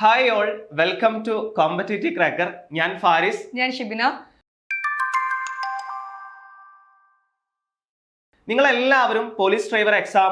Hi all welcome to competitive cracker ഞാൻ ഫാരിസ്. ഞാൻ ഷിബിന. നിങ്ങൾ എല്ലാവരും പോലീസ് ഡ്രൈവർ എക്സാം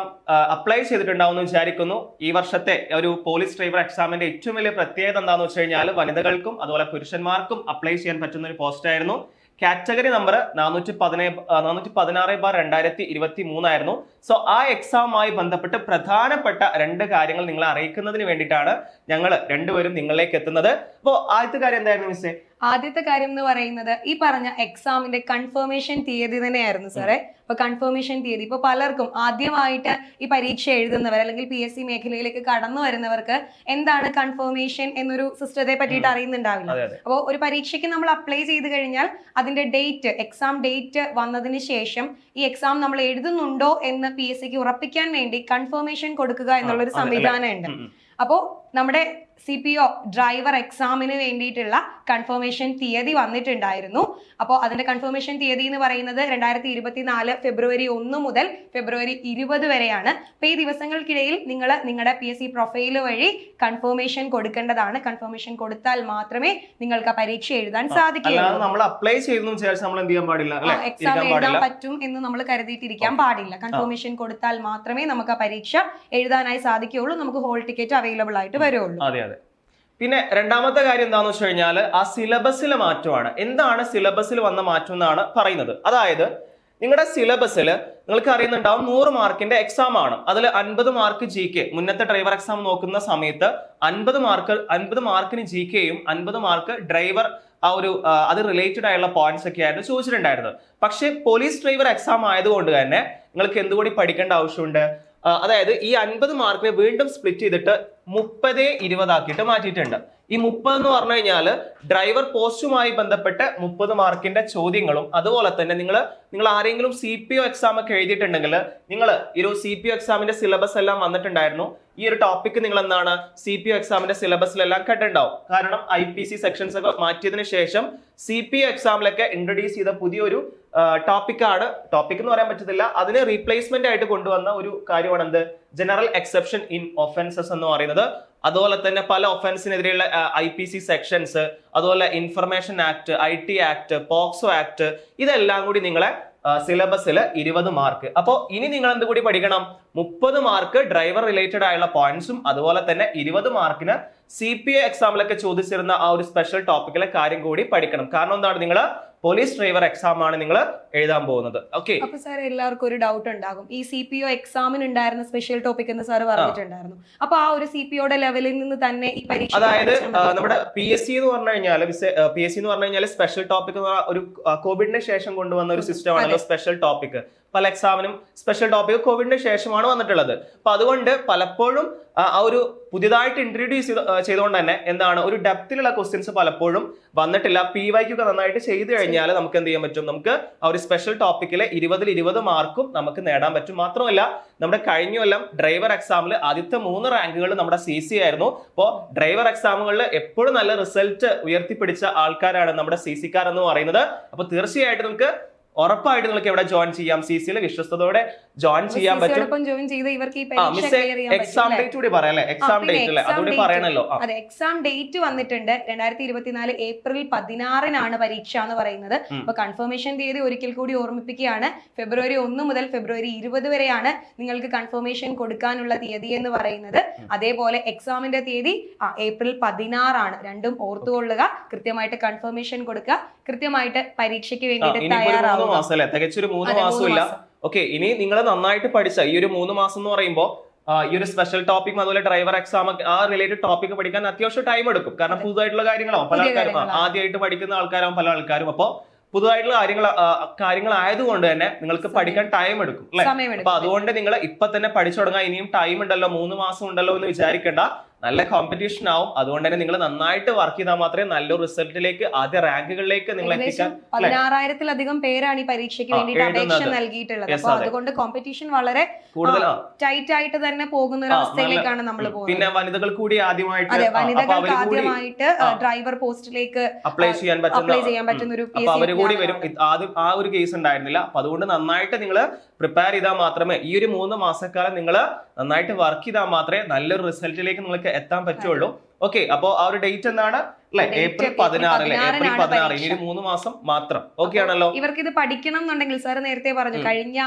അപ്ലൈ ചെയ്തിട്ടുണ്ടാവും എന്ന് വിചാരിക്കുന്നു. ഈ വർഷത്തെ ഒരു പോലീസ് ഡ്രൈവർ എക്സാമിന്റെ ഏറ്റവും വലിയ പ്രത്യേകത എന്താണെന്ന് വെച്ച് കഴിഞ്ഞാൽ വനിതകൾക്കും അതുപോലെ പുരുഷന്മാർക്കും അപ്ലൈ ചെയ്യാൻ പറ്റുന്ന ഒരു പോസ്റ്റ് ആയിരുന്നു. കാറ്റഗറി നമ്പർ നാനൂറ്റി പതിനേ നാനൂറ്റി പതിനാറ് ബാർ രണ്ടായിരത്തി ഇരുപത്തി മൂന്നായിരുന്നു സോ ആ എക്സാമുമായി ബന്ധപ്പെട്ട് പ്രധാനപ്പെട്ട രണ്ട് കാര്യങ്ങൾ നിങ്ങളെ അറിയിക്കുന്നതിന് വേണ്ടിയിട്ടാണ് ഞങ്ങൾ രണ്ടുപേരും നിങ്ങളിലേക്ക് എത്തുന്നത്. അപ്പോൾ ആദ്യത്തെ കാര്യം എന്തായിരുന്നു മിസ്സേ? ആദ്യത്തെ കാര്യം എന്ന് പറയുന്നത് ഈ പറഞ്ഞ എക്സാമിന്റെ കൺഫർമേഷൻ തീയതി തന്നെയായിരുന്നു സാറേ. അപ്പൊ കൺഫർമേഷൻ തീയതി. ഇപ്പൊ പലർക്കും ആദ്യമായിട്ട് ഈ പരീക്ഷ എഴുതുന്നവർ അല്ലെങ്കിൽ പി എസ് സി മേഖലയിലേക്ക് കടന്നു വരുന്നവർക്ക് എന്താണ് കൺഫർമേഷൻ എന്നൊരു സിസ്റ്റത്തെ പറ്റിയിട്ട് അറിയുന്നുണ്ടാവില്ല. അപ്പോൾ ഒരു പരീക്ഷയ്ക്ക് നമ്മൾ അപ്ലൈ ചെയ്ത് കഴിഞ്ഞാൽ അതിന്റെ ഡേറ്റ് എക്സാം ഡേറ്റ് വന്നതിന് ശേഷം ഈ എക്സാം നമ്മൾ എഴുതുന്നുണ്ടോ എന്ന് പി എസ് സിക്ക് ഉറപ്പിക്കാൻ വേണ്ടി കൺഫർമേഷൻ കൊടുക്കുക എന്നുള്ളൊരു സംവിധാനമുണ്ട്. അപ്പോൾ നമ്മുടെ സി പി ഒ ഡ്രൈവർ എക്സാമിന് വേണ്ടിയിട്ടുള്ള കൺഫർമേഷൻ തീയതി വന്നിട്ടുണ്ടായിരുന്നു. അപ്പോൾ അതിന്റെ കൺഫർമേഷൻ തീയതി എന്ന് പറയുന്നത് രണ്ടായിരത്തി ഇരുപത്തിനാല് ഫെബ്രുവരി ഒന്ന് മുതൽ ഫെബ്രുവരി ഇരുപത് വരെയാണ്. അപ്പോൾ ഈ ദിവസങ്ങൾക്കിടയിൽ നിങ്ങൾ നിങ്ങളുടെ പി എസ് സി പ്രൊഫൈൽ വഴി കൺഫർമേഷൻ കൊടുക്കേണ്ടതാണ്. കൺഫർമേഷൻ കൊടുത്താൽ മാത്രമേ നിങ്ങൾക്ക് ആ പരീക്ഷ എഴുതാൻ സാധിക്കുകയുള്ളൂ. നമ്മൾ അപ്ലൈ നമ്മൾ എന്ത് ചെയ്യാൻ പാടില്ല എക്സാം എഴുതാൻ പറ്റും എന്ന് നമ്മൾ കരുതിയിട്ടിരിക്കാൻ പാടില്ല. കൺഫർമേഷൻ കൊടുത്താൽ മാത്രമേ നമുക്ക് ആ പരീക്ഷ എഴുതാനായി സാധിക്കുകയുള്ളൂ. നമുക്ക് ഹോൾ ടിക്കറ്റ് അവൈലബിൾ ആയിട്ട് വരുള്ളൂ. പിന്നെ രണ്ടാമത്തെ കാര്യം എന്താണെന്ന് വെച്ച് കഴിഞ്ഞാൽ ആ സിലബസിലെ മാറ്റമാണ്. എന്താണ് സിലബസിൽ വന്ന മാറ്റം എന്നാണ് പറയുന്നത്. അതായത് നിങ്ങളുടെ സിലബസിൽ നിങ്ങൾക്ക് അറിയുന്നുണ്ടാവും നൂറ് മാർക്കിന്റെ എക്സാം ആണ്. അതിൽ അൻപത് മാർക്ക് ജി കെ മുന്നത്തെ ഡ്രൈവർ എക്സാം നോക്കുന്ന സമയത്ത് അൻപത് മാർക്ക് അൻപത് മാർക്കിന് ജി കെയും അൻപത് മാർക്ക് ഡ്രൈവർ ആ ഒരു അത് റിലേറ്റഡ് ആയുള്ള പോയിന്റ്സ് ഒക്കെ ആയിരുന്നു ചോദിച്ചിട്ടുണ്ടായിരുന്നത് പക്ഷേ പോലീസ് ഡ്രൈവർ എക്സാം ആയതുകൊണ്ട് തന്നെ നിങ്ങൾക്ക് എന്തുകൂടി പഠിക്കേണ്ട ആവശ്യമുണ്ട്? അതായത് ഈ അൻപത് മാർക്കിനെ വീണ്ടും സ്പ്ലിറ്റ് ചെയ്തിട്ട് മുപ്പതേ ഇരുപതാക്കിയിട്ട് മാറ്റിയിട്ടുണ്ട്. ഈ മുപ്പത് എന്ന് പറഞ്ഞു കഴിഞ്ഞാൽ ഡ്രൈവർ പോസ്റ്റുമായി ബന്ധപ്പെട്ട് മുപ്പത് മാർക്കിന്റെ ചോദ്യങ്ങളും അതുപോലെ തന്നെ നിങ്ങൾ നിങ്ങൾ ആരെങ്കിലും സി പി ഒ എക്സാം ഒക്കെ എഴുതിയിട്ടുണ്ടെങ്കിൽ നിങ്ങൾ ഈ ഒരു സി പി ഒ എക്സാമിന്റെ സിലബസ് എല്ലാം വന്നിട്ടുണ്ടായിരുന്നു. ഈ ഒരു ടോപ്പിക്ക് നിങ്ങൾ എന്താണ്? സി പി ഒ എക്സാമിന്റെ സിലബസിലെല്ലാം കേട്ടിട്ടുണ്ടാവും. കാരണം ഐ പി സി സെക്ഷൻസ് ഒക്കെ മാറ്റിയതിനു ശേഷം സി പി ഒ എക്സാമിലൊക്കെ ഇൻട്രൊഡ്യൂസ് ചെയ്ത പുതിയൊരു ടോപ്പിക്കാണ് ടോപ്പിക് എന്ന് പറയാൻ പറ്റത്തില്ല. അതിന് റീപ്ലേസ്മെന്റ് ആയിട്ട് കൊണ്ടുവന്ന ഒരു കാര്യമാണ് എന്ത് ജനറൽ എക്സെപ്ഷൻ ഇൻ ഒഫൻസസ് എന്ന് പറയുന്നത് അതുപോലെ തന്നെ പല ഒഫൻസിനെതിരെയുള്ള ഐ പി സി സെക്ഷൻസ് അതുപോലെ information act I T act POCSO act ഇതെല്ലാം കൂടി നിങ്ങളെ സിലബസിൽ ഇരുപത് മാർക്ക് അപ്പോൾ ഇനി നിങ്ങൾ എന്ത് കൂടി പഠിക്കണം? മുപ്പത് മാർക്ക് ഡ്രൈവർ റിലേറ്റഡ് ആയുള്ള പോയിന്റ്സും അതുപോലെ തന്നെ ഇരുപത് മാർക്കിന് സി പി എ എക്സാമിലൊക്കെ ചോദിച്ചിരുന്ന ആ ഒരു സ്പെഷ്യൽ ടോപ്പിക്കിലെ കാര്യം കൂടി പഠിക്കണം. കാരണം എന്താണ്? നിങ്ങൾ പോലീസ് ഡ്രൈവർ എക്സാം ആണ് നിങ്ങൾ എഴുതാൻ പോകുന്നത്. ഓക്കെ അപ്പൊ സാർ എല്ലാവർക്കും ഒരു ഡൗട്ട് ഉണ്ടാകും. ഈ സി പി ഒ എക്സാമിന് ഉണ്ടായിരുന്ന സ്പെഷ്യൽ ടോപ്പിക് എന്ന് സാർ പറഞ്ഞിട്ടുണ്ടായിരുന്നു. അപ്പൊ ആ ഒരു സി പി ഒയുടെ ലെവലിൽ നിന്ന് തന്നെ ഈ പരീക്ഷ അതായത്. നമ്മുടെ പി എസ് സി എന്ന് പറഞ്ഞു കഴിഞ്ഞാൽ പി എസ് സി എന്ന് പറഞ്ഞു കഴിഞ്ഞാൽ സ്പെഷ്യൽ ടോപ്പിക് ഒരു കോവിഡിന് ശേഷം കൊണ്ടുവന്ന ഒരു സിസ്റ്റം ആണല്ലോ സ്പെഷ്യൽ ടോപ്പിക് പല എക്സാമിനും സ്പെഷ്യൽ ടോപ്പിക് കോവിഡിന് ശേഷമാണ് വന്നിട്ടുള്ളത്. അപ്പൊ അതുകൊണ്ട് പലപ്പോഴും ആ, ഒരു പുതിയതായിട്ട് ഇൻട്രൊഡ്യൂസ് ചെയ്തുകൊണ്ട് തന്നെ എന്താണ് ഒരു ഡെപ്തിലുള്ള ക്വസ്റ്റ്യൻസ് പലപ്പോഴും വന്നിട്ടില്ല. പി വൈക്കൊക്കെ നന്നായിട്ട് ചെയ്തു കഴിഞ്ഞാൽ നമുക്ക് എന്ത് ചെയ്യാൻ പറ്റും? നമുക്ക് ആ ഒരു സ്പെഷ്യൽ ടോപ്പിക്കിലെ ഇരുപതിൽ ഇരുപത് മാർക്കും നമുക്ക് നേടാൻ പറ്റും. മാത്രമല്ല നമ്മുടെ കഴിഞ്ഞ കൊല്ലം ഡ്രൈവർ എക്സാമിൽ ആദ്യത്തെ മൂന്ന് റാങ്കുകൾ നമ്മുടെ സി സി ആയിരുന്നു. അപ്പോൾ ഡ്രൈവർ എക്സാമുകളിൽ എപ്പോഴും നല്ല റിസൾട്ട് ഉയർത്തിപ്പിടിച്ച ആൾക്കാരാണ് നമ്മുടെ സി സിക്കാർ എന്ന് പറയുന്നത്. അപ്പോൾ തീർച്ചയായിട്ടും നിങ്ങൾക്ക് ഉറപ്പായിട്ട് നിങ്ങൾക്ക് എവിടെ ജോയിൻ ചെയ്യാം. സി സിയിൽ വിശ്വസ്തയോടെ ജോയിൻ ചെയ്യാൻ പറ്റും. എക്സാം ഡേറ്റ് കൂടി പറയാം എക്സാം ഡേറ്റ് അല്ലേ? അതുകൂടി പറയണല്ലോ. അതെ എക്സാം ഡേറ്റ് വന്നിട്ടുണ്ട്. രണ്ടായിരത്തി ഇരുപത്തിനാല് ഏപ്രിൽ പതിനാറിനാണ് പരീക്ഷ എന്ന് പറയുന്നത്. അപ്പൊ കൺഫർമേഷൻ തീയതി ഒരിക്കൽ കൂടി ഓർമ്മിപ്പിക്കുകയാണ്. ഫെബ്രുവരി ഒന്ന് മുതൽ ഫെബ്രുവരി ഇരുപത് വരെയാണ് നിങ്ങൾക്ക് കൺഫർമേഷൻ കൊടുക്കാനുള്ള തീയതി എന്ന് പറയുന്നത്. അതേപോലെ എക്സാമിന്റെ തീയതി ആ ഏപ്രിൽ പതിനാറാണ്. രണ്ടും ഓർത്തുകൊള്ളുക. കൃത്യമായിട്ട് കൺഫർമേഷൻ കൊടുക്കുക. കൃത്യമായിട്ട് പരീക്ഷയ്ക്ക് വേണ്ടിയിട്ട് തയ്യാറാവുക മാസം അല്ലെ തികച്ചൊരു മൂന്ന് മാസമില്ല മാസം. ഓക്കെ ഇനി നിങ്ങൾ നന്നായിട്ട് പഠിച്ച ഈ ഒരു മൂന്ന് മാസം എന്ന് പറയുമ്പോൾ ഈ ഒരു സ്പെഷ്യൽ ടോപ്പിക് അതുപോലെ ഡ്രൈവർ എക്സാം ആ റിലേറ്റഡ് ടോപ്പിക് പഠിക്കാൻ അത്യാവശ്യം ടൈം എടുക്കും. കാരണം പുതുതായിട്ടുള്ള കാര്യങ്ങളാവും പല ആൾക്കാരും. ആദ്യമായിട്ട് പഠിക്കുന്ന ആൾക്കാരാവും പല ആൾക്കാരും. അപ്പോൾ പുതുതായിട്ടുള്ള കാര്യങ്ങൾ കാര്യങ്ങൾ ആയതുകൊണ്ട് തന്നെ നിങ്ങൾക്ക് പഠിക്കാൻ ടൈം എടുക്കും അല്ലെ? അപ്പൊ അതുകൊണ്ട് നിങ്ങൾ ഇപ്പൊ തന്നെ പഠിച്ചു തുടങ്ങാൻ ഇനിയും ടൈം ഉണ്ടല്ലോ മൂന്ന് മാസം ഉണ്ടല്ലോ എന്ന് വിചാരിക്കേണ്ട. നല്ല കോമ്പറ്റീഷൻ ആവും. അതുകൊണ്ട് തന്നെ നിങ്ങൾ നന്നായിട്ട് വർക്ക് ചെയ്താൽ മാത്രമേ നല്ലൊരു റിസൾട്ടിലേക്ക് ആദ്യ റാങ്കുകളിലേക്ക് നിങ്ങൾ എത്തിക്കാൻ പതിനാറായിരത്തിലധികം പേരാണ് ഈ പരീക്ഷയ്ക്ക് ആ, വേണ്ടിയിട്ട് അപേക്ഷ നൽകിയിട്ടുള്ളത്. അപ്പൊ അതുകൊണ്ട് കോമ്പറ്റീഷൻ വളരെ കൂടുതൽ ടൈറ്റ് ആയിട്ട് തന്നെ പോകുന്ന ഒരു അവസ്ഥയിലേക്കാണ് നമ്മൾ പോകുന്നത് പിന്നെ വനിതകൾ കൂടി ആദ്യമായിട്ട് അതെ വനിതകൾക്ക് ആദ്യമായിട്ട് ഡ്രൈവർ പോസ്റ്റിലേക്ക് അപ്ലൈ ചെയ്യാൻ പറ്റുന്ന ചെയ്യാൻ പറ്റുന്ന ഒരു അവർ കൂടി വരും. ആദ്യം ആ ഒരു കേസ് ഉണ്ടായിരുന്നില്ല. അപ്പൊ അതുകൊണ്ട് നന്നായിട്ട് നിങ്ങൾ പ്രിപ്പയർ ചെയ്താൽ മാത്രമേ ഈ ഒരു മൂന്ന് മാസക്കാലം നിങ്ങൾ നന്നായിട്ട് വർക്ക് ചെയ്താൽ മാത്രമേ നല്ലൊരു റിസൾട്ടിലേക്ക് നിങ്ങൾക്ക് എത്താൻ പറ്റുള്ളൂ. ഓക്കെ അപ്പോ ആ ഒരു ഡേറ്റ് എന്താണ്? അല്ലെ? ഏപ്രിൽ April പതിനാറ് അല്ലെ? ഏപ്രിൽ പതിനാറ്. ഇനി മൂന്ന് മാസം മാത്രം. ഓക്കെ ആണല്ലോ. ഇവർക്ക് ഇത് പഠിക്കണം എന്നുണ്ടെങ്കിൽ സാർ നേരത്തെ പറഞ്ഞു കഴിഞ്ഞ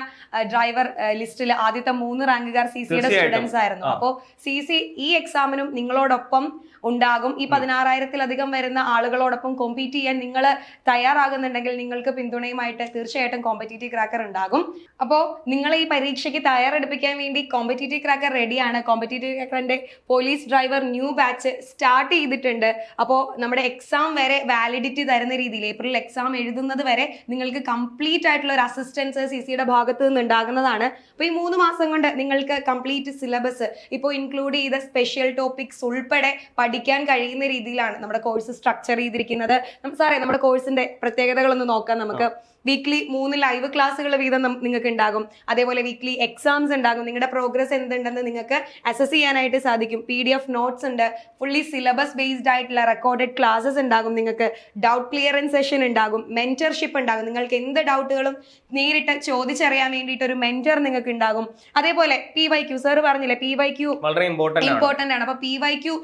ഡ്രൈവർ ലിസ്റ്റിൽ ആദ്യത്തെ മൂന്ന് റാങ്കുകാർ സി സിയുടെ. സ്റ്റുഡൻസ് ആയിരുന്നു. അപ്പോ അപ്പോൾ സി സി ഈ എക്സാമിനും നിങ്ങളോടൊപ്പം ഉണ്ടാകും. ഈ പതിനാറായിരത്തിലധികം വരുന്ന ആളുകളോടൊപ്പം കോമ്പീറ്റ് ചെയ്യാൻ നിങ്ങൾ തയ്യാറാകുന്നുണ്ടെങ്കിൽ നിങ്ങൾക്ക് പിന്തുണയുമായിട്ട് തീർച്ചയായിട്ടും കോമ്പറ്റീറ്റീവ് ക്രാക്കർ ഉണ്ടാകും. അപ്പോൾ നിങ്ങൾ ഈ പരീക്ഷയ്ക്ക് തയ്യാറെടുപ്പിക്കാൻ വേണ്ടി കോമ്പറ്റീറ്റീവ് ക്രാക്കർ റെഡിയാണ് competitive ക്രാക്കറിന്റെ police driver new batch start ചെയ്തിട്ടുണ്ട്. അപ്പോൾ നമ്മുടെ എക്സാം വരെ വാലിഡിറ്റി തരുന്ന രീതിയിൽ ഏപ്രിൽ എക്സാം എഴുതുന്നത് വരെ നിങ്ങൾക്ക് കംപ്ലീറ്റ് ആയിട്ടുള്ള ഒരു അസിസ്റ്റൻസ് സി സിയുടെ ഭാഗത്ത് നിന്ന് ഉണ്ടാകുന്നതാണ്. അപ്പോൾ ഈ മൂന്ന് മാസം കൊണ്ട് നിങ്ങൾക്ക് കംപ്ലീറ്റ് സിലബസ് ഇപ്പോൾ ഇൻക്ലൂഡ് ചെയ്ത സ്പെഷ്യൽ ടോപ്പിക്സ് ഉൾപ്പെടെ പഠിക്കാൻ കഴിയുന്ന രീതിയിലാണ് നമ്മുടെ കോഴ്സ് സ്ട്രക്ചർ ചെയ്തിരിക്കുന്നത്. സാറേ നമ്മുടെ കോഴ്സിന്റെ പ്രത്യേകതകളൊന്ന് നോക്കാം നമുക്ക്. വീക്ക്ലി മൂന്ന് ലൈവ് ക്ലാസ്സുകൾ വീതം നിങ്ങൾക്ക് ഉണ്ടാകും അതേപോലെ വീക്ക്ലി എക്സാംസ് ഉണ്ടാകും. നിങ്ങളുടെ പ്രോഗ്രസ് എന്തുണ്ടെന്ന് നിങ്ങൾക്ക് അസസ് ചെയ്യാനായിട്ട് സാധിക്കും. പി ഡി എഫ് നോട്ട്സ് ഉണ്ട്. ഫുള്ളി സിലബസ് ബേസ്ഡ് ആയിട്ടുള്ള റെക്കോർഡഡ് ക്ലാസ്സസ് ഉണ്ടാകും. നിങ്ങൾക്ക് ഡൗട്ട് ക്ലിയറൻസ് സെഷൻ ഉണ്ടാകും. മെന്റർഷിപ്പ് ഉണ്ടാകും. നിങ്ങൾക്ക് എന്ത് ഡൗട്ടുകളും നേരിട്ട് ചോദിച്ചറിയാൻ വേണ്ടിയിട്ട് ഒരു മെന്റർ നിങ്ങൾക്ക് ഉണ്ടാകും അതേപോലെ പി വൈ ക്യു സാർ പറഞ്ഞില്ലേ? പി വൈ ക്യു വളരെ ഇമ്പോർട്ടന്റ് ആണ്. ഇമ്പോർട്ടന്റ് ആണ്. അപ്പൊ പി വൈ ക്യു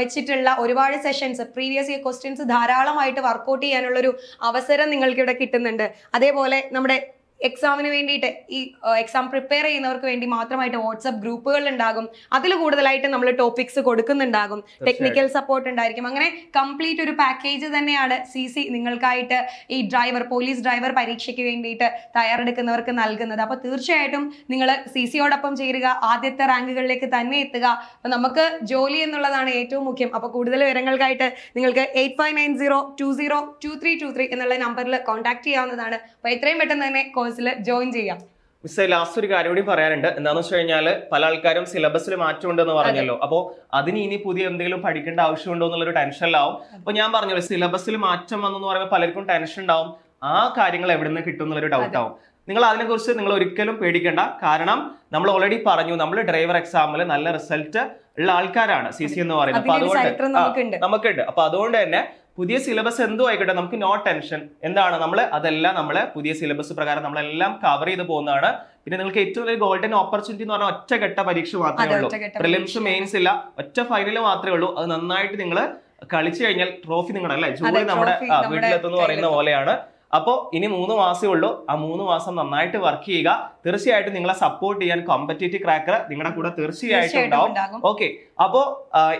വെച്ചിട്ടുള്ള ഒരുപാട് സെഷൻസ് പ്രീവിയസ് ഇയർ ക്വസ്റ്റ്യൻസ് ധാരാളമായിട്ട് വർക്കൗട്ട് ചെയ്യാനുള്ള ഒരു അവസരം നിങ്ങൾക്ക് ഇവിടെ കിട്ടുന്നുണ്ട്. അതേപോലെ നമ്മുടെ എക്സാമിന് വേണ്ടിയിട്ട് ഈ എക്സാം പ്രിപ്പയർ ചെയ്യുന്നവർക്ക് വേണ്ടി മാത്രമായിട്ട് വാട്സപ്പ് ഗ്രൂപ്പുകൾ ഉണ്ടാകും. അതിൽ കൂടുതലായിട്ട് നമ്മൾ ടോപ്പിക്സ് കൊടുക്കുന്നുണ്ടാകും. ടെക്നിക്കൽ സപ്പോർട്ട് ഉണ്ടായിരിക്കും. അങ്ങനെ കംപ്ലീറ്റ് ഒരു പാക്കേജ് തന്നെയാണ് സി സി നിങ്ങൾക്കായിട്ട് ഈ ഡ്രൈവർ പോലീസ് ഡ്രൈവർ പരീക്ഷയ്ക്ക് വേണ്ടിയിട്ട് തയ്യാറെടുക്കുന്നവർക്ക് നൽകുന്നത്. അപ്പോൾ തീർച്ചയായിട്ടും നിങ്ങൾ സി സിയോടൊപ്പം ചേരുക ആദ്യത്തെ റാങ്കുകളിലേക്ക് തന്നെ എത്തുക. അപ്പോൾ നമുക്ക് ജോലി എന്നുള്ളതാണ് ഏറ്റവും മുഖ്യം. അപ്പോൾ കൂടുതൽ വിവരങ്ങൾക്കായിട്ട് നിങ്ങൾക്ക് eight five nine zero two zero two three two three എന്നുള്ള നമ്പറിൽ കോൺടാക്ട് ചെയ്യാവുന്നതാണ്. അപ്പോൾ എത്രയും പെട്ടെന്ന് തന്നെ കോഴ്സിൽ ജോയിൻ ചെയ്യാം. മിസ്സേ ലാസ്റ്റ് ഒരു കാര്യം കൂടി പറയാനുണ്ട്. എന്താണെന്ന് വെച്ച് കഴിഞ്ഞാൽ പല ആൾക്കാരും സിലബസിൽ മാറ്റമുണ്ടെന്ന് പറഞ്ഞല്ലോ. അപ്പോൾ അതിന് ഇനി പുതിയ എന്തെങ്കിലും പഠിക്കേണ്ട ആവശ്യമുണ്ടോ എന്നുള്ളൊരു ടെൻഷനിലാവും അപ്പോൾ ഞാൻ പറഞ്ഞല്ലോ സിലബസിൽ മാറ്റം വന്നു എന്ന് പറയുമ്പോൾ പലർക്കും ടെൻഷൻ ഉണ്ടാവും. ആ കാര്യങ്ങൾ എവിടെ നിന്ന് കിട്ടും എന്നുള്ളൊരു ഡൗട്ട് ആവും. നിങ്ങൾ അതിനെക്കുറിച്ച് നിങ്ങൾ ഒരിക്കലും പേടിക്കേണ്ട. കാരണം നമ്മൾ ഓൾറെഡി പറഞ്ഞു നമ്മൾ ഡ്രൈവർ എക്സാമിൽ നല്ല റിസൾട്ട് ഉള്ള ആൾക്കാരാണ് സി സി എന്ന് പറയുന്നത്. അപ്പൊ അതുകൊണ്ട് നമുക്കുണ്ട്. അപ്പൊ അതുകൊണ്ട് തന്നെ പുതിയ സിലബസ് എന്തോ ആയിക്കോട്ടെ നമുക്ക് നോ ടെൻഷൻ എന്താണ് നമ്മൾ അതെല്ലാം നമ്മൾ പുതിയ സിലബസ് പ്രകാരം നമ്മളെല്ലാം കവർ ചെയ്ത് പോകുന്നതാണ്. പിന്നെ നിങ്ങൾക്ക് ഏറ്റവും വലിയ ഗോൾഡൻ ഓപ്പർച്യൂണിറ്റി എന്ന് പറഞ്ഞാൽ ഒറ്റ ഘട്ട പരീക്ഷ മാത്രമേ ഉള്ളൂ. പ്രിലിംസ് മെയിൻസ് ഇല്ല. ഒറ്റ ഫൈനൽ മാത്രമേ ഉള്ളൂ. അത് നന്നായിട്ട് നിങ്ങൾ കളിച്ചു കഴിഞ്ഞാൽ ട്രോഫി നിങ്ങളല്ലേ? അല്ലേ ജൂലി നമ്മുടെ വീട്ടിലെത്തുന്ന പറയുന്ന പോലെയാണ്. അപ്പോ ഇനി മൂന്ന് മാസമേ ഉള്ളൂ. ആ മൂന്ന് മാസം നന്നായിട്ട് വർക്ക് ചെയ്യുക. തീർച്ചയായിട്ടും നിങ്ങളെ സപ്പോർട്ട് ചെയ്യാൻ കോമ്പറ്റേറ്റീവ് ക്രാക്കർ നിങ്ങളുടെ കൂടെ തീർച്ചയായിട്ടും ഉണ്ടാവും. ഓക്കെ അപ്പോൾ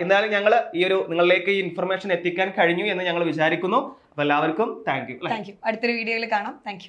എന്തായാലും ഞങ്ങൾ ഈ ഒരു നിങ്ങളിലേക്ക് ഈ ഇൻഫർമേഷൻ എത്തിക്കാൻ കഴിഞ്ഞു എന്ന് ഞങ്ങൾ വിചാരിക്കുന്നു. അപ്പോൾ എല്ലാവർക്കും താങ്ക് യു താങ്ക് യു അടുത്തൊരു വീഡിയോയിൽ കാണാം. താങ്ക്